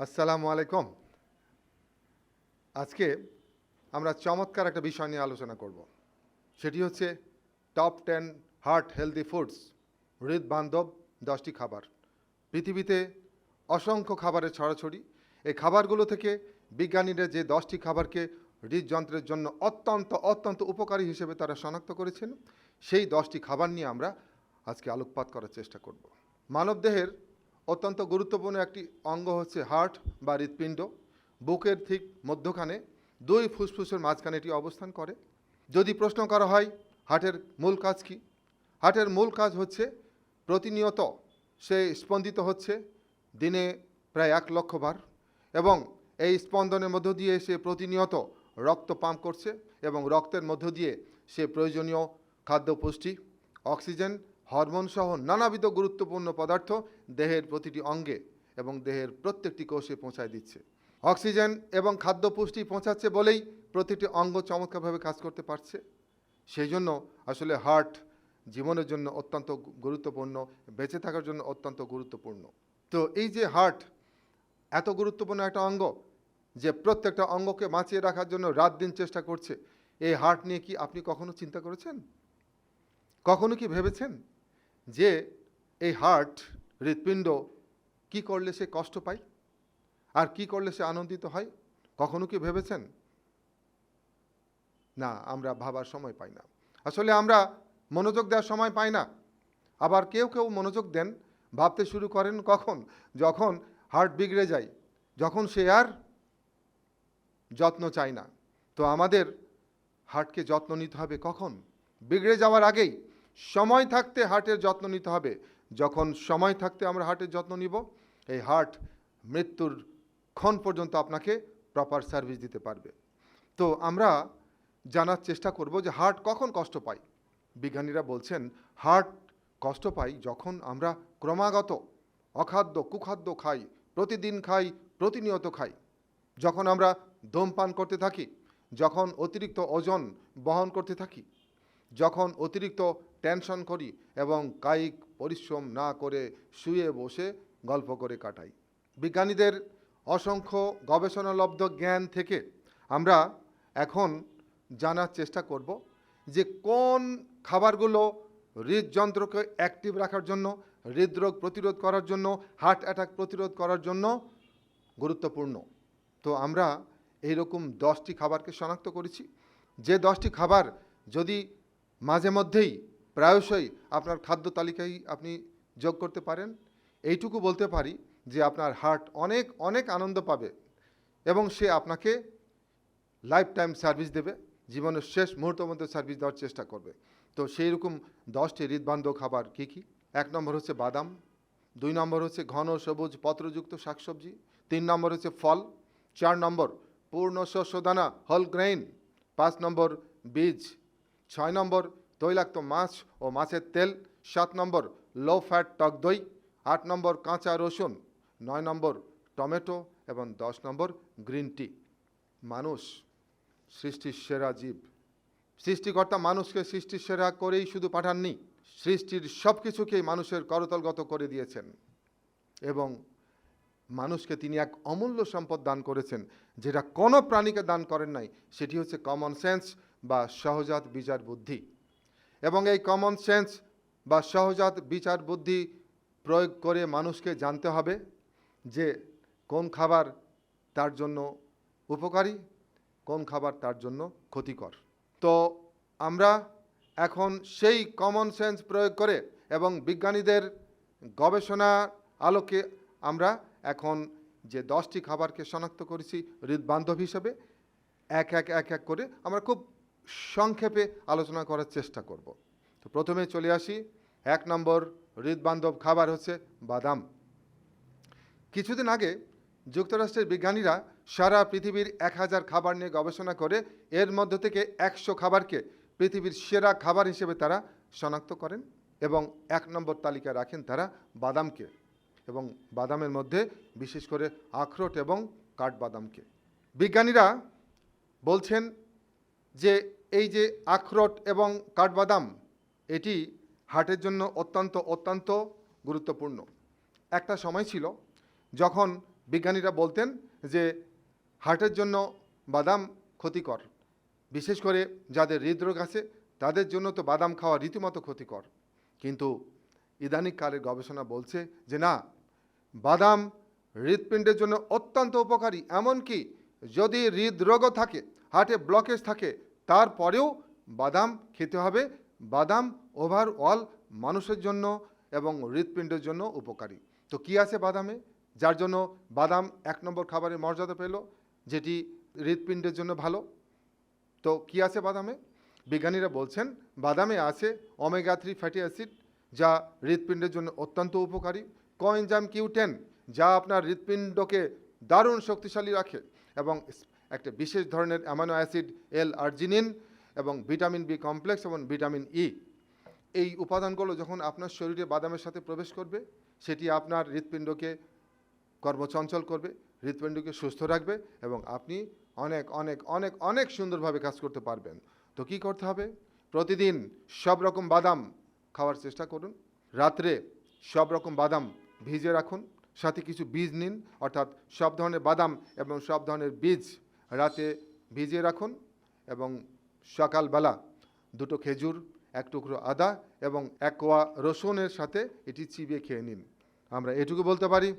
আসসালামু আলাইকুম। আজকে আমরা চমৎকার একটা বিষয় নিয়ে আলোচনা করব। সেটি হচ্ছে top ten heart healthy foods হৃদবান্ধব দশটি খাবার। পৃথিবীতে অসংখ্য খাবারের ছড়াছড়ি। এই খাবারগুলো থেকে বিজ্ঞানীরা যে দশটি খাবারকে হৃদযন্ত্রের জন্য অত্যন্ত অত্যন্ত উপকারী হিসেবে তারা শনাক্ত করেছেন, সেই দশটি খাবার নিয়ে আমরা আজকে আলোকপাত করার চেষ্টা করব। মানবদেহের অত্যন্ত গুরুত্বপূর্ণ একটি অঙ্গ হচ্ছে হার্ট বা হৃৎপিণ্ড। বুকের ঠিক মধ্যখানে দুই ফুসফুসের মাঝখানে এটি অবস্থান করে। যদি প্রশ্ন করা হয়, হার্টের মূল কাজ কি? হার্টের মূল কাজ হচ্ছে প্রতিনিয়ত সে স্পন্দিত হচ্ছে দিনে প্রায় এক লক্ষ বার এবং এই স্পন্দনের মধ্য দিয়ে সে প্রতিনিয়ত রক্ত পাম্প করছে এবং রক্তের মধ্য দিয়ে সে প্রয়োজনীয় খাদ্য পুষ্টি অক্সিজেন হরমোন সহ নানাবিধ গুরুত্বপূর্ণ পদার্থ দেহের প্রতিটি অঙ্গে এবং দেহের প্রত্যেকটি কোষে পৌঁছায় দিচ্ছে। অক্সিজেন এবং খাদ্য পুষ্টি পৌঁছাচ্ছে বলেই প্রতিটি অঙ্গ চমৎকারভাবে কাজ করতে পারছে। সেই জন্য আসলে হার্ট জীবনের জন্য অত্যন্ত গুরুত্বপূর্ণ, বেঁচে থাকার জন্য অত্যন্ত গুরুত্বপূর্ণ। তো এই যে হার্ট এত গুরুত্বপূর্ণ একটা অঙ্গ যে প্রত্যেকটা অঙ্গকে বাঁচিয়ে রাখার জন্য রাত দিন চেষ্টা করছে, এই হার্ট নিয়ে কি আপনি কখনো চিন্তা করেছেন? কখনো কি ভেবেছেন? যে এই হার্ট হৃৎপিণ্ড কি করলে সে কষ্ট পায়? আর কি করলে সে আনন্দিত হয়? কখনো কি ভেবেছেন? না, আমরা ভাবার সময় পাই না। আসলে আমরা মনোযোগ দেওয়ার সময় পাই না। আবার কেউ কেউ মনোযোগ দেন, ভাবতে শুরু করেন কখন? যখন হার্ট বিগড়ে যায়, যখন সে আর যত্ন চায় না। তো আমাদের হার্টকে যত্ন নিতে হবে কখন? বিগড়ে যাওয়ার আগেই সময় থাকতে হার্টের যত্ন নিতে হবে। যখন সময় থাকতে আমরা হার্টের যত্ন নিব, এই হার্ট মৃত্যুর ক্ষণ পর্যন্ত আপনাকে প্রপার সার্ভিস দিতে পারবে। তো আমরা জানার চেষ্টা করব যে হার্ট কখন কষ্ট পায়। বিজ্ঞানীরা বলছেন, হার্ট কষ্ট পাই যখন আমরা ক্রমাগত অখাদ্য, কুখাদ্য খাই, প্রতিদিন খাই, প্রতিনিয়ত খাই। যখন আমরা ধূমপান করতে থাকি, যখন অতিরিক্ত ওজন বহন করতে থাকি, যখন অতিরিক্ত টেনশন করি এবং কায়িক পরিশ্রম না করে শুয়ে বসে গল্প করে কাটাই। বিজ্ঞানীদের অসংখ্য গবেষণালব্ধ জ্ঞান থেকে আমরা এখন জানার চেষ্টা করব যে কোন খাবারগুলো হৃদযন্ত্রকে অ্যাক্টিভ রাখার জন্য, হৃদরোগ প্রতিরোধ করার জন্য হার্ট অ্যাটাক প্রতিরোধ করার জন্য গুরুত্বপূর্ণ। তো আমরা এইরকম দশটি খাবারকে শনাক্ত করেছি। যে দশটি খাবার যদি মাঝে মধ্যেই প্রায়শই আপনার খাদ্য তালিকায় আপনি যোগ করতে পারেন। এইটুকু বলতে পারি যে আপনার হার্ট অনেক অনেক আনন্দ পাবে এবং সে আপনাকে লাইফ টাইম সার্ভিস দেবে, জীবনের শেষ মুহূর্ত মধ্যে সার্ভিস দেওয়ার চেষ্টা করবে। তো সেই রকম দশটি হৃদবান্ধব খাবার কী কী? এক নম্বর হচ্ছে বাদাম, দুই নম্বর হচ্ছে ঘন সবুজ পত্রযুক্ত শাকসবজি, তিন নম্বর হচ্ছে ফল, চার নম্বর পূর্ণ শস্য দানা হল গ্রেইন পাঁচ নম্বর বীজ, ছয় নম্বর তৈলাক্ত মাছ ও মাছের তেল, সাত নম্বর লো ফ্যাট টক দই, আট নম্বর কাঁচা রসুন, নয় নম্বর টমেটো এবং দশ নম্বর গ্রিন টি মানুষ সৃষ্টির সেরা জীব। সৃষ্টিকর্তা মানুষকে সৃষ্টির সেরা করেই শুধু পাঠাননি, সৃষ্টির সব কিছুকেই মানুষের করতলগত করে দিয়েছেন। এবং মানুষকে তিনি এক অমূল্য সম্পদ দান করেছেন, যেটা কোনো প্রাণীকে দান করেন নাই, সেটি হচ্ছে কমন সেন্স বা সহজাত বিচার বুদ্ধি। এবং এই কমন সেন্স বা সহজাত বিচার বুদ্ধি প্রয়োগ করে মানুষকে জানতে হবে যে কোন খাবার তার জন্য উপকারী, কোন খাবার তার জন্য ক্ষতিকর। তো আমরা এখন সেই কমন সেন্স প্রয়োগ করে এবং বিজ্ঞানীদের গবেষণা আলোকে আমরা এখন যে দশটি খাবারকে শনাক্ত করেছি হৃদবান্ধব হিসেবে, এক এক এক এক করে আমরা খুব সংক্ষেপে আলোচনা করার চেষ্টা করব। তো প্রথমে চলে আসি। এক নম্বর হৃদবান্ধব খাবার হচ্ছে বাদাম। কিছুদিন আগে যুক্তরাষ্ট্রের বিজ্ঞানীরা সারা পৃথিবীর এক হাজার খাবার নিয়ে গবেষণা করে এর মধ্য থেকে একশো খাবারকে পৃথিবীর সেরা খাবার হিসেবে তারা শনাক্ত করেন এবং এক নম্বর তালিকায় রাখেন তারা বাদামকে এবং বাদামের মধ্যে বিশেষ করে আখরোট এবং কাঠবাদামকে। বিজ্ঞানীরা বলছেন যে এই যে আখরোট এবং কাঠবাদাম, এটি হার্টের জন্য অত্যন্ত অত্যন্ত গুরুত্বপূর্ণ। একটা সময় ছিল যখন বিজ্ঞানীরা বলতেন যে হার্টের জন্য বাদাম ক্ষতিকর। বিশেষ করে যাদের হৃদরোগ আছে, তাদের জন্য তো বাদাম খাওয়া রীতিমতো ক্ষতিকর। কিন্তু ইদানিংকালের গবেষণা বলছে যে না, বাদাম হৃৎপিণ্ডের জন্য অত্যন্ত উপকারী। এমনকি যদি হৃদরোগও থাকে হার্টে ব্লকেজ থাকে। তারপরেও বাদাম খেতে হবে। বাদাম ওভারঅল মানুষের জন্য এবং হৃৎপিণ্ডের জন্য উপকারী। তো কি আছে বাদামে? যার জন্য বাদাম এক নম্বর খাবারের মর্যাদা পেল, যেটি হৃৎপিণ্ডের জন্য ভালো। তো কি আছে বাদামে? বিজ্ঞানীরা বলছেন, বাদামে আছে ওমেগা থ্রি ফ্যাটি অ্যাসিড যা হৃৎপিণ্ডের জন্য অত্যন্ত উপকারী। কোএনজাইম কিউ টেন যা আপনার হৃৎপিণ্ডকে দারুণ শক্তিশালী রাখে এবং একটা বিশেষ ধরনের অ্যামাইনো অ্যাসিড এল আর্জিনিন এবং ভিটামিন বি কমপ্লেক্স এবং ভিটামিন ই এই উপাদানগুলো যখন আপনার শরীরে বাদামের সাথে প্রবেশ করবে, সেটি আপনার হৃৎপিণ্ডকে কর্মচঞ্চল করবে, হৃৎপিণ্ডকে সুস্থ রাখবে এবং আপনি অনেক অনেক অনেক অনেক সুন্দরভাবে কাজ করতে পারবেন। তো কি করতে হবে? প্রতিদিন সব রকম বাদাম খাওয়ার চেষ্টা করুন। রাত্রে সব রকম বাদাম ভিজে রাখুন। সাথে কিছু বীজ নিন, অর্থাৎ সব ধরনের বাদাম এবং সব ধরনের বীজ রাতে ভিজিয়ে রাখুন এবং সকালবেলা দুটো খেজুর, এক টুকরো আদা এবং এক কোয়া রসুনের সাথে এটি চিবিয়ে খেয়ে নিন। আমরা এটুকু বলতে পারি,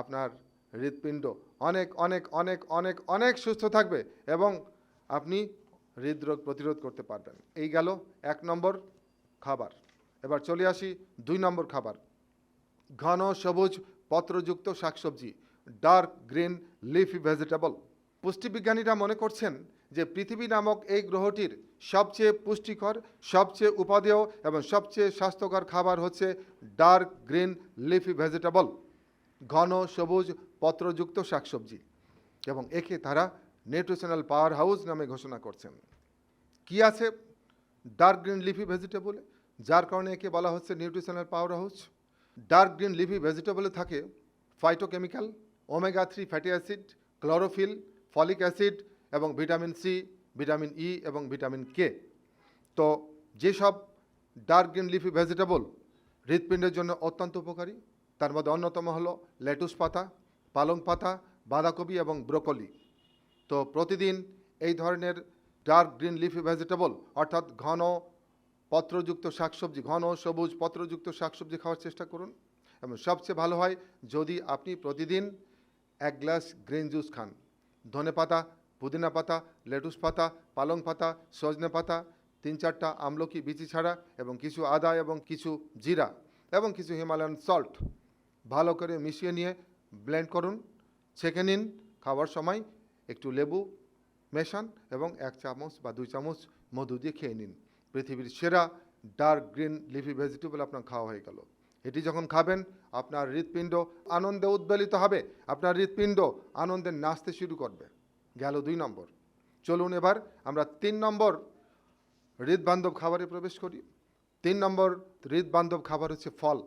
আপনার হৃৎপিণ্ড অনেক অনেক অনেক অনেক অনেক সুস্থ থাকবে এবং আপনি হৃদরোগ প্রতিরোধ করতে পারবেন। এই গেল এক নম্বর খাবার। এবার চলে আসি দুই নম্বর খাবার। ঘন সবুজ পত্রযুক্ত শাকসবজি ডার্ক গ্রিন লিফি ভেজিটেবল পুষ্টিবিজ্ঞানীরা মনে করছেন যে পৃথিবী নামক এই গ্রহটির সবচেয়ে পুষ্টিকর, সবচেয়ে উপাদেয় এবং সবচেয়ে স্বাস্থ্যকর খাবার হচ্ছে ডার্ক গ্রিন লিফি ভেজিটেবল, ঘন, সবুজ, পত্রযুক্ত শাকসবজি। এবং একে তারা নিউট্রিশনাল পাওয়ার হাউস নামে ঘোষণা করছেন। কি আছে ডার্ক গ্রিন লিফি ভেজিটেবলে? যার কারণে একে বলা হচ্ছে nutritional power house dark green leafy ভেজিটেবলে থাকে phytochemical omega three fatty acid chlorophyll folic acid এবং ভিটামিন সি, ভিটামিন ই এবং ভিটামিন কে। তো যেসব ডার্ক গ্রিন লিফি ভেজিটেবল হৃৎপিণ্ডের জন্য অত্যন্ত উপকারী, তার মধ্যে অন্যতম হলো লেটুস পাতা, পালং পাতা, বাঁধাকপি এবং ব্রোকলি। তো প্রতিদিন এই ধরনের ডার্ক গ্রিন লিফি ভেজিটেবল, অর্থাৎ ঘন পত্রযুক্ত শাকসবজি, ঘন, সবুজ পত্রযুক্ত শাকসবজি খাওয়ার চেষ্টা করুন। এবং সবচেয়ে ভালো হয় যদি আপনি প্রতিদিন এক গ্লাস গ্রিন জুস খান। ধনে পাতা, পুদিনা পাতা, লেটুস পাতা, পালং পাতা, সজনে পাতা, তিন চারটা আমলকি, বিচি ছাড়া এবং কিছু আদা এবং কিছু জিরা এবং কিছু হিমালয়ান সল্ট ভালো করে মিশিয়ে নিয়ে ব্লেন্ড করুন। ছেঁকে নিন। খাওয়ার সময় একটু লেবু মেশান এবং এক চামচ বা দুই চামচ মধু দিয়ে খেয়ে নিন। পৃথিবীর সেরা ডার্ক গ্রিন লিফি ভেজিটেবল আপনার খাওয়া হয়ে গেল। এটি যখন খাবেন আপনার হৃৎপিণ্ড আনন্দে উদ্বেলিত হবে, আপনার হৃৎপিণ্ড আনন্দে নাচতে শুরু করবে। গেল দুই নম্বর। চলুন এবার আমরা তিন নম্বর হৃদবান্ধব খাবারে প্রবেশ করি। তিন নম্বর হৃদবান্ধব খাবার হচ্ছে ফল।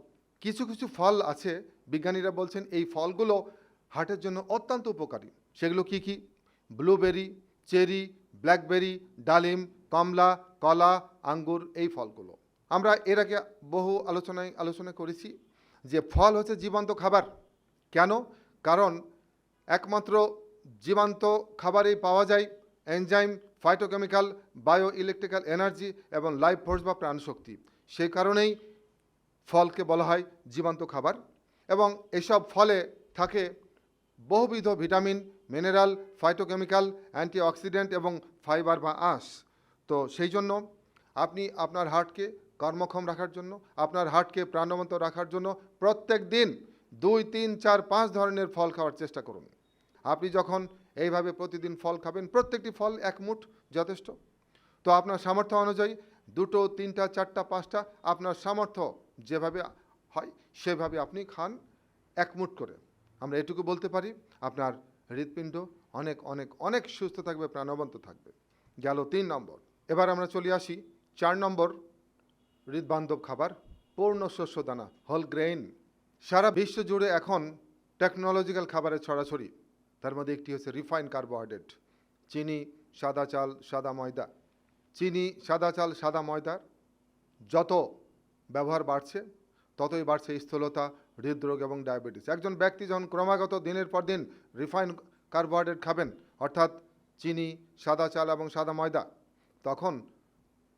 কিছু কিছু ফল আছে, বিজ্ঞানীরা বলছেন এই ফলগুলো হার্টের জন্য অত্যন্ত উপকারী। সেগুলো কি কি? ব্লুবেরি, চেরি, ব্ল্যাকবেরি, ডালিম, কমলা, কলা, আঙ্গুর, এই ফলগুলো। আমরা এর আগে বহু আলোচনায় আলোচনা করেছি। যে ফল হচ্ছে জীবন্ত খাবার। কেন? কারণ একমাত্র জীবান্ত খাবারেই পাওয়া যায় enzyme phytochemical bio electrical energy এবং লাইফ ফোর্স বা প্রাণশক্তি। সেই কারণেই ফলকে বলা হয় জীবান্ত খাবার এবং এসব ফলে থাকে বহুবিধ ভিটামিন মিনারেল ফাইটোকেমিক্যাল অ্যান্টিঅক্সিডেন্ট এবং ফাইবার বা আঁশ। তো সেই জন্য আপনি আপনার হার্টকে কর্মক্ষম রাখার জন্য, আপনার হার্টকে প্রাণবন্ত রাখার জন্য প্রত্যেক দিন দুই, তিন, চার, পাঁচ ধরনের ফল খাওয়ার চেষ্টা করুন। আপনি যখন এইভাবে প্রতিদিন ফল খাবেন, প্রত্যেকটি ফল এক মুঠ যথেষ্ট। তো আপনার সামর্থ্য অনুযায়ী দুটো, তিনটা, চারটা, পাঁচটা আপনার সামর্থ্য যেভাবে হয়, সেভাবে আপনি খান এক মুঠ করে। আমরা এটুকু বলতে পারি, আপনার হৃৎপিণ্ড অনেক অনেক অনেক সুস্থ থাকবে, প্রাণবন্ত থাকবে। গেল তিন নম্বর। এবার আমরা চলে আসি চার নম্বর হৃদবান্ধব খাবার, পূর্ণ শস্য দানা হোল গ্রেইন সারা বিশ্ব জুড়ে এখন টেকনোলজিক্যাল খাবারের ছড়াছড়ি। তার মধ্যে একটি হচ্ছে রিফাইন কার্বোহাইড্রেট চিনি, সাদা চাল, সাদা ময়দা। চিনি, সাদা চাল, সাদা ময়দার যত ব্যবহার বাড়ছে, ততই বাড়ছে স্থূলতা, হৃদরোগ এবং ডায়াবেটিস একজন ব্যক্তি যখন ক্রমাগত দিনের পর দিন রিফাইন কার্বোহাইড্রেট খাবেন, অর্থাৎ চিনি, সাদা চাল এবং সাদা ময়দা, তখন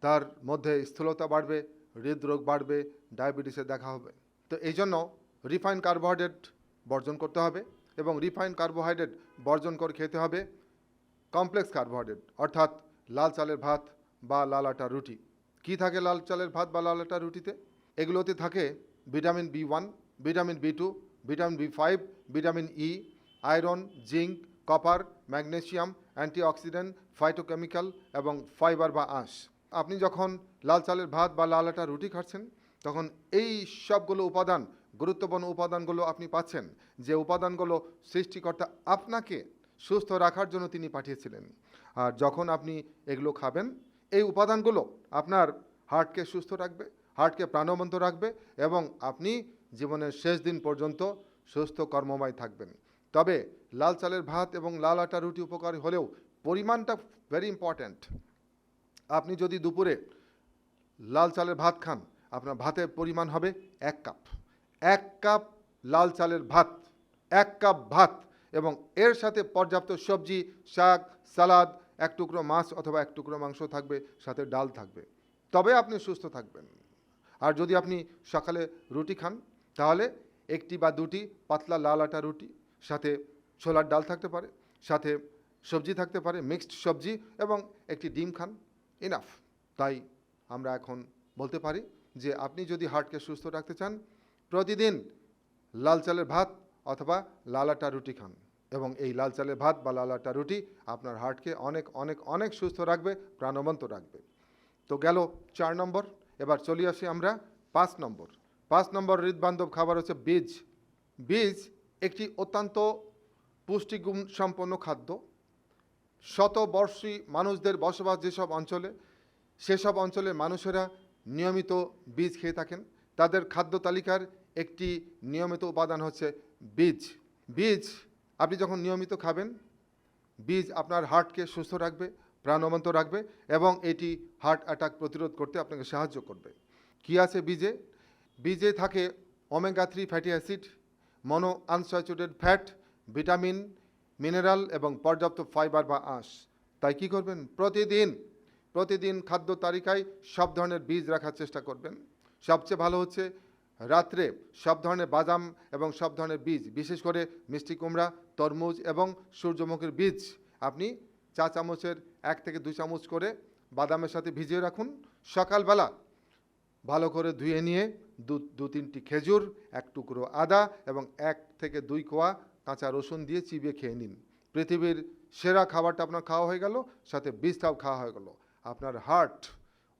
তার মধ্যে স্থূলতা বাড়বে হৃদরোগ বাড়বে, ডায়াবেটিসে দেখা হবে। তো এই জন্য রিফাইন কার্বোহাইড্রেট বর্জন করতে হবে এবং রিফাইন কার্বোহাইড্রেট বর্জন করে খেতে হবে কমপ্লেক্স কার্বোহাইড্রেট অর্থাৎ লাল চালের ভাত বা লাল আটা রুটি। কি থাকে লাল চালের ভাত বা লাল আটা রুটিতে? এগুলোতে থাকে vitamin B one vitamin B two vitamin B five vitamin E iron zinc copper magnesium antioxidant phytochemical এবং ফাইবার বা আঁশ আপনি যখন লাল চালের ভাত বা লাল আটা রুটি খাচ্ছেন, তখন এই সবগুলো উপাদান, গুরুত্বপূর্ণ উপাদানগুলো আপনি পাচ্ছেন, যে উপাদানগুলো সৃষ্টিকর্তা আপনাকে সুস্থ রাখার জন্য তিনি পাঠিয়েছিলেন। আর যখন আপনি এগুলো খাবেন, এই উপাদানগুলো আপনার হার্টকে সুস্থ রাখবে, হার্টকে প্রাণবন্ত রাখবে এবং আপনি জীবনের শেষ দিন পর্যন্ত সুস্থ কর্মময় থাকবেন। তবে লাল চালের ভাত এবং লাল আটা রুটি উপকারী হলেও পরিমাণটা ভেরি ইম্পর্ট্যান্ট আপনি যদি দুপুরে লাল চালের ভাত খান, আপনার ভাতের পরিমাণ হবে এক কাপ। এক কাপ লাল চালের ভাত, এক কাপ ভাত এবং এর সাথে পর্যাপ্ত সবজি, শাক, সালাদ, এক টুকরো মাছ অথবা এক টুকরো মাংস থাকবে, সাথে ডাল থাকবে। তবে আপনি সুস্থ থাকবেন। আর যদি আপনি সকালে রুটি খান, তাহলে একটি বা দুটি পাতলা লাল আটা রুটি, সাথে ছোলার ডাল থাকতে পারে, সাথে সবজি থাকতে পারে, মিক্সড সবজি এবং একটি ডিম খান। ইনাফ তাই আমরা এখন বলতে পারি যে আপনি যদি হার্টকে সুস্থ রাখতে চান, প্রতিদিন লাল চালের ভাত অথবা লাল আটা রুটি খান এবং এই লাল চালের ভাত বা লাল আটা রুটি আপনার হার্টকে অনেক অনেক অনেক সুস্থ রাখবে, প্রাণবন্ত রাখবে। তো গেল চার নম্বর। এবার চলে আসি আমরা পাঁচ নম্বর। পাঁচ নম্বর হৃদবান্ধব খাবার হচ্ছে বীজ। বীজ একটি অত্যন্ত পুষ্টিগুণ সম্পন্ন খাদ্য। শতবর্ষী মানুষদের বসবাস যেসব অঞ্চলে, সেসব অঞ্চলের মানুষেরা নিয়মিত বীজ খেয়ে থাকেন। তাদের খাদ্য তালিকার একটি নিয়মিত উপাদান হচ্ছে বীজ। বীজ আপনি যখন নিয়মিত খাবেন, বীজ আপনার হার্টকে সুস্থ রাখবে, প্রাণবন্ত রাখবে এবং এটি হার্ট অ্যাটাক প্রতিরোধ করতে আপনাকে সাহায্য করবে। কি আছে বীজে? বীজে থাকে omega three fatty acid mono unsaturated fat vitamin mineral এবং পর্যাপ্ত ফাইবার বা আঁশ। তাই কি করবেন? প্রতিদিন প্রতিদিন খাদ্য তালিকায় সব ধরনের বীজ রাখার চেষ্টা করবেন। সবচেয়ে ভালো হচ্ছে রাত্রে সব ধরনের বাদাম এবং সব ধরনের বীজ, বিশেষ করে মিষ্টি কুমড়া, তরমুজ এবং সূর্যমুখীর বীজ। আপনি চা চামচের এক থেকে দুই চামচ করে বাদামের সাথে ভিজিয়ে রাখুন। সকালবেলা ভালো করে ধুয়ে নিয়ে দু দু তিনটি খেজুর, এক টুকরো আদা এবং এক থেকে দুই কোয়া কাঁচা রসুন দিয়ে চিবিয়ে খেয়ে নিন। পৃথিবীর সেরা খাবারটা আপনার খাওয়া হয়ে গেল, সাথে বীজটাও খাওয়া হয়ে গেল। আপনার হার্ট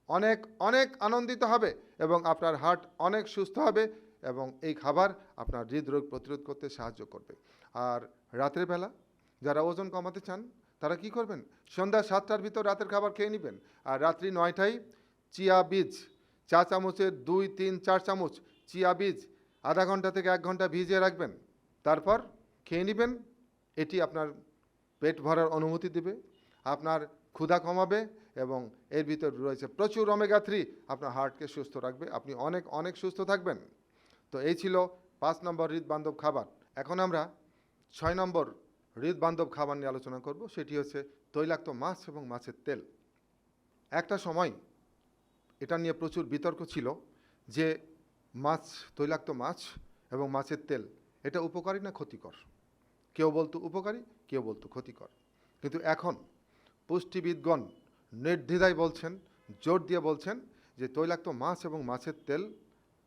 অনেক অনেক আনন্দিত হবে এবং আপনার হার্ট অনেক সুস্থ হবে এবং এই খাবার আপনার হৃদরোগ প্রতিরোধ করতে সাহায্য করবে। আর রাতের বেলা যারা ওজন কমাতে চান, তারা কি করবেন? সন্ধ্যা সাতটার ভিতর রাতের খাবার খেয়ে নেবেন। আর রাত্রি নয়টায় চিয়া বীজ, চা চামচের দুই, তিন, চার চামচ চিয়া বীজ আধা ঘণ্টা থেকে এক ঘণ্টা ভিজিয়ে রাখবেন। তারপর খেয়ে নেবেন, এটি আপনার পেট ভরার অনুমতি দেবে, আপনার ক্ষুধা কমাবে এবং এর ভিতর রয়েছে প্রচুর ওমেগা থ্রি আপনার হার্টকে সুস্থ রাখবে, আপনি অনেক অনেক সুস্থ থাকবেন। তো এই ছিল পাঁচ নম্বর হৃদবান্ধব খাবার। এখন আমরা ছয় নম্বর হৃদবান্ধব খাবার নিয়ে আলোচনা করব, সেটি হচ্ছে তৈলাক্ত মাছ এবং মাছের তেল। একটা সময় এটা নিয়ে প্রচুর বিতর্ক ছিল যে মাছ, তৈলাক্ত মাছ এবং মাছের তেল, এটা উপকারী না ক্ষতিকর? কেউ বলতো উপকারী, কেউ বলতো ক্ষতিকর। কিন্তু এখন পুষ্টিবিদগণ নির্দ্বিধায় বলছেন, জোর দিয়ে বলছেন যে তৈলাক্ত মাছ এবং মাছের তেল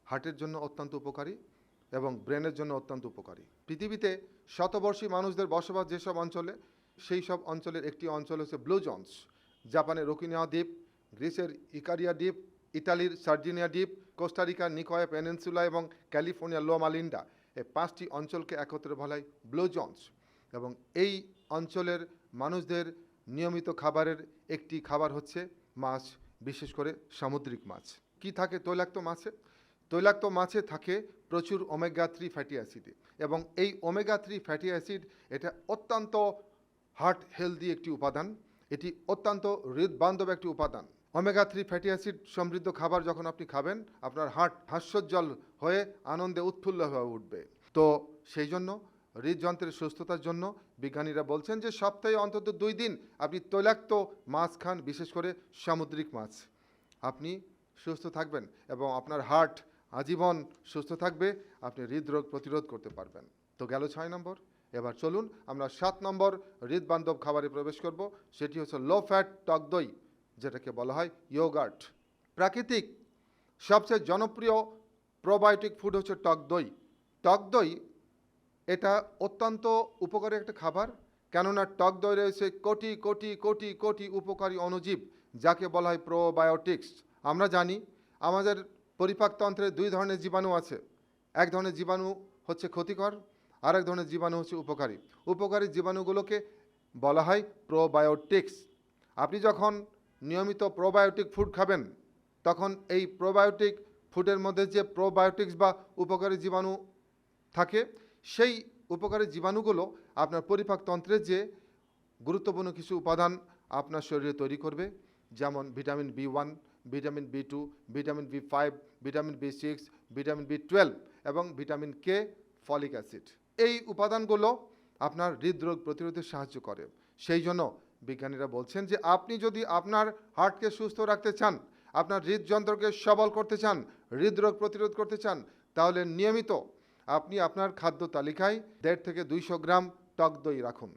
হার্টের জন্য অত্যন্ত উপকারী এবং ব্রেনের জন্য অত্যন্ত উপকারী। পৃথিবীতে শতবর্ষী মানুষদের বসবাস যেসব অঞ্চলে, সেই সব অঞ্চলের একটি অঞ্চল হচ্ছে ব্লু জন্স। জাপানের রোকিনিয়া দ্বীপ, গ্রিসের ইকারিয়া দ্বীপ, ইতালির সার্জিনিয়া দ্বীপ, কোস্টারিকার নিকয়া পেনেন্সুলা এবং ক্যালিফোর্নিয়া লোমা লিন্ডা। এই পাঁচটি অঞ্চলকে একত্রে বলা হয় ব্লু জন্স এবং এই অঞ্চলের মানুষদের নিয়মিত খাবারের একটি খাবার হচ্ছে মাছ, বিশেষ করে সামুদ্রিক মাছ। কি থাকে তৈলাক্ত মাছে? তৈলাক্ত মাছে থাকে প্রচুর ওমেগা থ্রি ফ্যাটি অ্যাসিড এবং এই ওমেগা থ্রি ফ্যাটি অ্যাসিড এটা অত্যন্ত হার্ট হেলদি একটি উপাদান। এটি অত্যন্ত হৃদবান্ধব একটি উপাদান। ওমেগা থ্রি ফ্যাটি অ্যাসিড সমৃদ্ধ খাবার যখন আপনি খাবেন, আপনার হার্ট হাস্যোজ্জ্বল হয়ে আনন্দে উৎফুল্ল হয়ে উঠবে। তো সেই জন্য, হৃদযন্ত্রের সুস্থতার জন্য বিজ্ঞানীরা বলছেন যে সপ্তাহে অন্তত দুই দিন আপনি তৈলাক্ত মাছ খান, বিশেষ করে সামুদ্রিক মাছ। আপনি সুস্থ থাকবেন এবং আপনার হার্ট আজীবন সুস্থ থাকবে, আপনি হৃদরোগ প্রতিরোধ করতে পারবেন। তো গেল ছয় নম্বর। এবার চলুন, আমরা সাত নম্বর হৃদবান্ধব খাবারে প্রবেশ করব। সেটি হচ্ছে লো ফ্যাট টক দই। যেটাকে বলা হয় ইয়োগার্ট। প্রাকৃতিক সবচেয়ে জনপ্রিয় প্রোবায়োটিক ফুড হচ্ছে টক দই। টক দই এটা অত্যন্ত উপকারী একটা খাবার, কেননা টক দই রয়েছে কোটি কোটি কোটি কোটি উপকারী অণুজীব, যাকে বলা হয় প্রোবায়োটিক্স। আমরা জানি, আমাদের পরিপাকতন্ত্রে দুই ধরনের জীবাণু আছে। এক ধরনের জীবাণু হচ্ছে ক্ষতিকর আর এক ধরনের জীবাণু হচ্ছে উপকারী। উপকারী জীবাণুগুলোকে বলা হয় প্রোবায়োটিক্স। আপনি যখন নিয়মিত প্রোবায়োটিক ফুড খাবেন, তখন এই প্রোবায়োটিক ফুডের মধ্যে যে প্রোবায়োটিক্স বা উপকারী জীবাণু থাকে, সেই উপকারী জীবাণুগুলো আপনার পরিপাকতন্ত্রের যে গুরুত্বপূর্ণ কিছু উপাদান আপনার শরীরে তৈরি করবে, যেমন vitamin B one vitamin B two vitamin B five vitamin B six vitamin B twelve এবং ভিটামিন কে ফলিক অ্যাসিড এই উপাদানগুলো আপনার হৃদরোগ প্রতিরোধে সাহায্য করে। সেই জন্য বিজ্ঞানীরা বলছেন যে আপনি যদি আপনার হার্টকে সুস্থ রাখতে চান, আপনার হৃদযন্ত্রকে সবল করতে চান, হৃদরোগ প্রতিরোধ করতে চান, তাহলে নিয়মিত আপনি আপনার খাদ্য তালিকায় দেড় থেকে দুইশো গ্রাম টক দই রাখুন।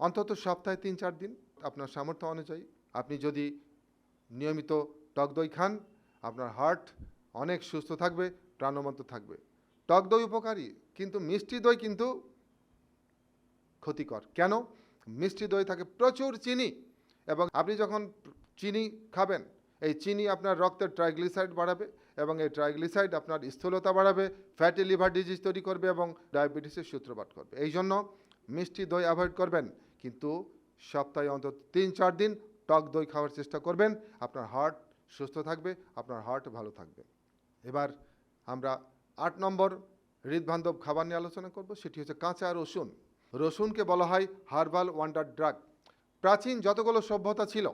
অন্তত সপ্তাহে তিন চার দিন আপনার সামর্থ্য অনুযায়ী। আপনি যদি নিয়মিত টক দই খান, আপনার হার্ট অনেক সুস্থ থাকবে, প্রাণবন্ত থাকবে। টক দই উপকারী, কিন্তু মিষ্টি দই কিন্তু ক্ষতিকর। কেন? মিষ্টি দই থাকে প্রচুর চিনি এবং আপনি যখন চিনি খাবেন, এই চিনি আপনার রক্তের ট্রাইগ্লিসাইড বাড়াবে এবং এই ট্রাইগ্লিসাইড আপনার স্থূলতা বাড়াবে, ফ্যাটি লিভার ডিজিজ তৈরি করবে এবং ডায়াবেটিসের সূত্রপাত করবে এই জন্য মিষ্টি দই অ্যাভয়েড করবেন, কিন্তু সপ্তাহে অন্তত তিন চার দিন টক দই খাওয়ার চেষ্টা করবেন। আপনার হার্ট সুস্থ থাকবে, আপনার হার্ট ভালো থাকবে। এবার আমরা আট নম্বর হৃদবান্ধব খাবার নিয়ে আলোচনা করব, সেটি হচ্ছে কাঁচা রসুন। রসুনকে বলা হয় হার্বাল ওয়ান্ডার ড্রাগ। প্রাচীন যতগুলো সভ্যতা ছিল,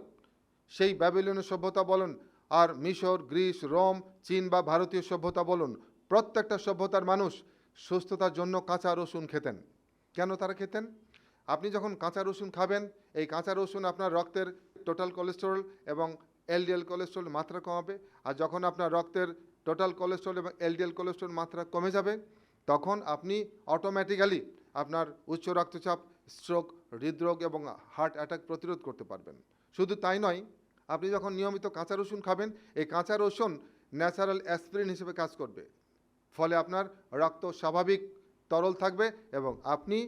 সেই ব্যাবিলনীয় সভ্যতা বলুন, আর মিশর, গ্রিস, রোম, চীন বা ভারতীয় সভ্যতা বলুন, প্রত্যেকটা সভ্যতার মানুষ সুস্থতার জন্য কাঁচা রসুন খেতেন। কেন তারা খেতেন? আপনি যখন কাঁচা রসুন খাবেন, এই কাঁচা রসুন আপনার রক্তের টোটাল কোলেস্টেরল এবং এলডিএল কোলেস্টেরল মাত্রা কমাবে, আর যখন আপনার রক্তের টোটাল কোলেস্টেরল এবং এলডিএল কোলেস্টেরল মাত্রা কমে যাবে, তখন আপনি অটোমেটিক্যালি আপনার উচ্চ রক্তচাপ স্ট্রোক হৃদরোগ এবং হার্ট অ্যাটাক প্রতিরোধ করতে পারবেন। শুধু তাই নয়, আপনি যখন নিয়মিত কাঁচা রসুন খাবেন, এই কাঁচা রসুন ন্যাচারাল অ্যাসপিরিন হিসেবে কাজ করবে। ফলে আপনার রক্ত স্বাভাবিক, তরল থাকবে এবং আপনি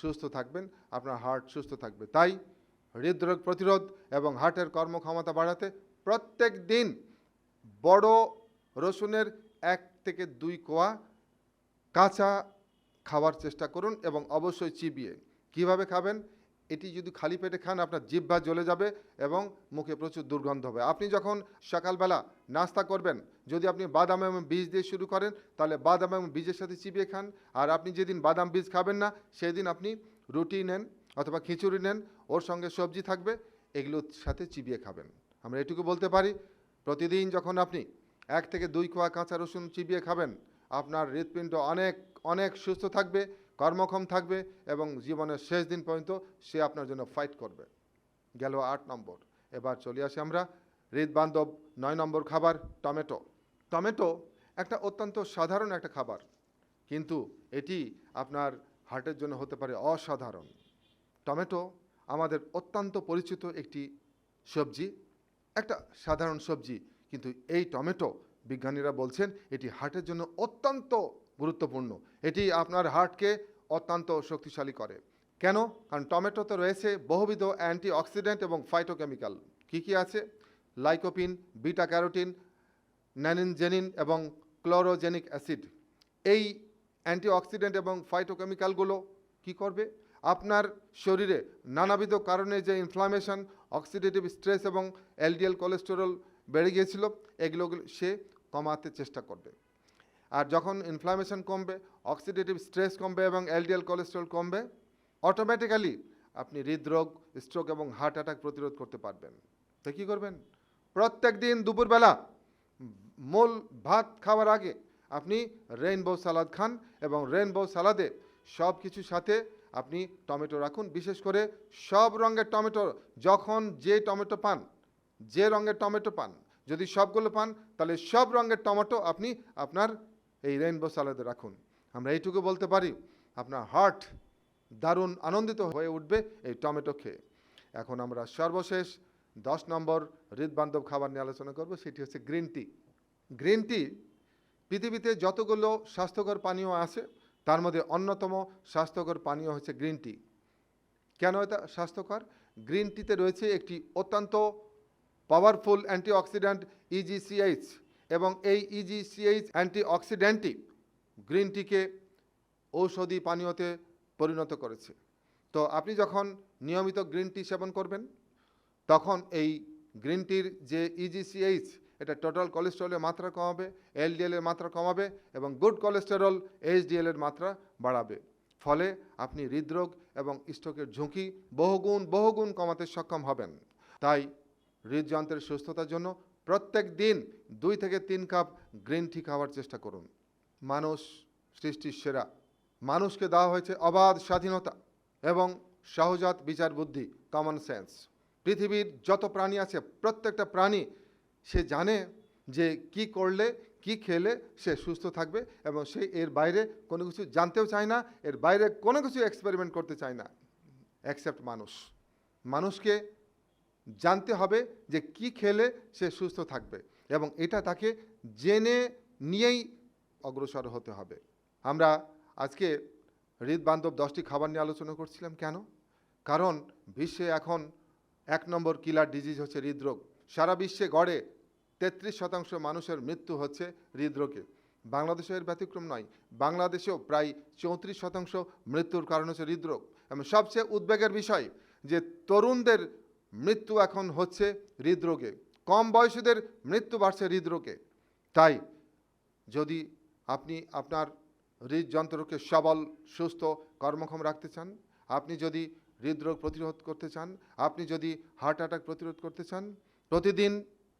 সুস্থ থাকবেন, আপনার হার্ট সুস্থ থাকবে। তাই হৃদরোগ প্রতিরোধ এবং হার্টের কর্মক্ষমতা বাড়াতে প্রত্যেক দিন বড় রসুনের এক থেকে দুই কোয়া কাঁচা খাওয়ার চেষ্টা করুন এবং অবশ্যই চিবিয়ে। কীভাবে খাবেন? এটি যদি খালি পেটে খান, আপনার জিহ্বা জ্বলে যাবে এবং মুখে প্রচুর দুর্গন্ধ হবে। আপনি যখন সকালবেলা নাস্তা করবেন, যদি আপনি বাদাম এবং বীজ দিয়ে শুরু করেন, তাহলে বাদাম এবং বীজের সাথে চিবিয়ে খান। আর আপনি যেদিন বাদাম বীজ খাবেন না সেই দিন আপনি রুটি নেন অথবা খিচুড়ি নেন, ওর সঙ্গে সবজি থাকবে, এগুলোর সাথে চিবিয়ে খাবেন। আমরা এটুকু বলতে পারি, প্রতিদিন যখন আপনি এক থেকে দুই কোয়া কাঁচা রসুন চিবিয়ে খাবেন আপনার হৃৎপিণ্ড অনেক অনেক সুস্থ থাকবে, কর্মক্ষম থাকবে এবং জীবনের শেষ দিন পর্যন্ত সে আপনার জন্য ফাইট করবে। গেল আট নম্বর। এবার চলে আসি আমরা হৃদবান্ধব নয় নম্বর খাবার, টমেটো। টমেটো একটা অত্যন্ত সাধারণ একটা খাবার, কিন্তু এটি আপনার হার্টের জন্য হতে পারে অসাধারণ। টমেটো আমাদের অত্যন্ত পরিচিত একটি সবজি, একটা সাধারণ সবজি, কিন্তু এই টমেটো বিজ্ঞানীরা বলছেন এটি হার্টের জন্য অত্যন্ত গুরুত্বপূর্ণ। এটি আপনার হার্টকে অত্যন্ত শক্তিশালী করে। কেন? কারণ টমেটোতে রয়েছে বহুবিধ অ্যান্টি অক্সিডেন্ট এবং ফাইটোকেমিক্যাল। কী কী আছে? লাইকোপিন বিটা ক্যারোটিন ন্যানিনজেনিন এবং ক্লোরোজেনিক অ্যাসিড। এই অ্যান্টিঅক্সিডেন্ট এবং ফাইটোকেমিক্যালগুলো কি করবে? আপনার শরীরে নানাবিধ কারণে যে ইনফ্লামেশন অক্সিডেটিভ স্ট্রেস এবং এলডিএল কোলেস্টেরল বেড়ে গিয়েছিল, এগুলো সে কমাতে চেষ্টা করবে। আর যখন ইনফ্লামেশন কমবে অক্সিডেটিভ স্ট্রেস কমবে এবং এলডিএল কোলেস্ট্রল কমবে অটোমেটিক্যালি আপনি হৃদরোগ স্ট্রোক এবং হার্ট অ্যাটাক প্রতিরোধ করতে পারবেন। তো কী করবেন? প্রত্যেক দিন দুপুরবেলা মূল ভাত খাওয়ার আগে আপনি রেইনবো সালাদ খান এবং রেইনবো সালাদে সব কিছুর সাথে আপনি টমেটো রাখুন। বিশেষ করে সব রঙের টমেটো, যখন যে টমেটো পান, যে রঙের টমেটো পান যদি সবগুলো পান, তাহলে সব রঙের টমেটো আপনি আপনার এই রেইনবো সালাদে রাখুন। আমরা এইটুকু বলতে পারি, আপনার হার্ট দারুণ আনন্দিত হয়ে উঠবে এই টমেটো খেয়ে। এখন আমরা সর্বশেষ দশ নম্বর হৃদবান্ধব খাবার নিয়ে আলোচনা করব, সেটি হচ্ছে গ্রিন টি গ্রিন টি পৃথিবীতে যতগুলো স্বাস্থ্যকর পানীয় আছে, তার মধ্যে অন্যতম স্বাস্থ্যকর পানীয় হচ্ছে গ্রিন টি কেন এটা স্বাস্থ্যকর? গ্রিন টিতে রয়েছে একটি অত্যন্ত পাওয়ারফুল অ্যান্টিঅক্সিডেন্ট ইজিসিএইচ এবং এই E ইজিসিএইচ অ্যান্টিঅক্সিডেন্টই গ্রিন টিকে ঔষধি পানীয়তে পরিণত করেছে। তো আপনি যখন নিয়মিত গ্রিন টি সেবন করবেন, তখন এই গ্রিন টির যে E ইজিসিএইচ এটা টোটাল কোলেস্টেরলের মাত্রা কমাবে এলডিএল এর মাত্রা কমাবে এবং গুড কোলেস্টেরল এইচডিএল এর মাত্রা বাড়াবে। ফলে আপনি হৃদরোগ এবং স্ট্রোকের ঝুঁকি বহুগুণ বহুগুণ কমাতে সক্ষম হবেন। তাই হৃদযন্ত্রের সুস্থতার জন্য প্রত্যেক দিন দুই থেকে তিন কাপ গ্রিন টি খাওয়ার চেষ্টা করুন। মানুষ সৃষ্টির সেরা। মানুষকে দেওয়া হয়েছে অবাধ স্বাধীনতা এবং সহজাত বিচার বুদ্ধি কমন সেন্স পৃথিবীর যত প্রাণী আছে, প্রত্যেকটা প্রাণী সে জানে যে কি করলে, কি খেলে সে সুস্থ থাকবে এবং সে এর বাইরে কোনো কিছু জানতেও চায় না, এর বাইরে কোনো কিছু এক্সপেরিমেন্ট করতে চায় না। অ্যাকসেপ্ট মানুষ। মানুষকে জানতে হবে যে কি খেলে সে সুস্থ থাকবে এবং এটা তাকে জেনে নিয়েই অগ্রসর হতে হবে। আমরা আজকে হৃদবান্ধব দশটি খাবার নিয়ে আলোচনা করছিলাম কেন? কারণ বিশ্বে এখন এক নম্বর কিলার ডিজিজ হচ্ছে হৃদরোগ। সারা বিশ্বে গড়ে তেত্রিশ শতাংশ মানুষের মৃত্যু হচ্ছে হৃদরোগে। বাংলাদেশের ব্যতিক্রম নয়, বাংলাদেশেও প্রায় চৌত্রিশ শতাংশ মৃত্যুর কারণ হচ্ছে হৃদরোগ। এবং সবচেয়ে উদ্বেগের বিষয় যে তরুণদের মৃত্যু এখন হচ্ছে হৃদরোগে। কম বয়সীদের মৃত্যু বাড়ছে হৃদরোগে। তাই যদি আপনি আপনার হৃদযন্ত্রকে সবল, সুস্থ, কর্মক্ষম রাখতে চান, আপনি যদি হৃদরোগ প্রতিরোধ করতে চান, আপনি যদি হার্ট অ্যাটাক প্রতিরোধ করতে চান, প্রতিদিন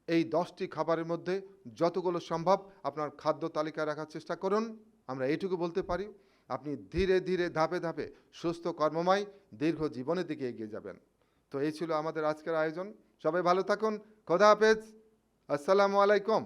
এই দশটি খাবারের মধ্যে যতগুলো সম্ভব আপনার খাদ্য তালিকায় রাখার চেষ্টা করুন। আমরা এইটুকু বলতে পারি, আপনি ধীরে ধীরে ধাপে ধাপে সুস্থ কর্মময় দীর্ঘ জীবনের দিকে এগিয়ে যাবেন। তো এই ছিল আমাদের আজকের আয়োজন। সবাই ভালো থাকুন। খোদা হাফেজ। আসসালামু আলাইকুম।